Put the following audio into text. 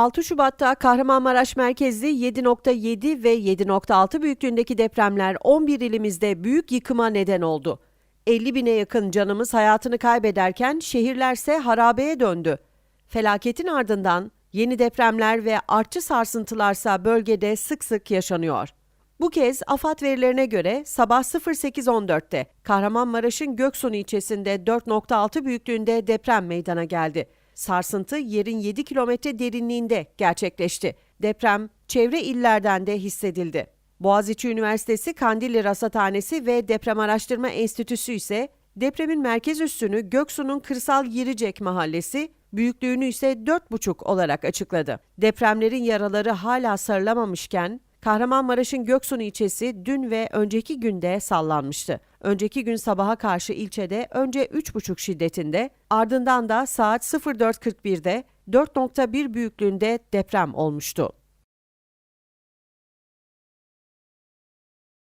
6 Şubat'ta Kahramanmaraş merkezli 7.7 ve 7.6 büyüklüğündeki depremler 11 ilimizde büyük yıkıma neden oldu. 50 bine yakın canımız hayatını kaybederken şehirlerse harabeye döndü. Felaketin ardından yeni depremler ve artçı sarsıntılarsa bölgede sık sık yaşanıyor. Bu kez AFAD verilerine göre sabah 08.14'te Kahramanmaraş'ın Göksun ilçesinde 4.6 büyüklüğünde deprem meydana geldi. Sarsıntı yerin 7 kilometre derinliğinde gerçekleşti. Deprem çevre illerden de hissedildi. Boğaziçi Üniversitesi Kandilli Rasathanesi ve Deprem Araştırma Enstitüsü ise depremin merkez üssünü Göksu'nun Kırsal Yiricek mahallesi, büyüklüğünü ise 4,5 olarak açıkladı. Depremlerin yaraları hala sarılamamışken Kahramanmaraş'ın Göksun ilçesi dün ve önceki günde sallanmıştı. Önceki gün sabaha karşı ilçede önce 3,5 şiddetinde ardından da saat 04.41'de 4.1 büyüklüğünde deprem olmuştu.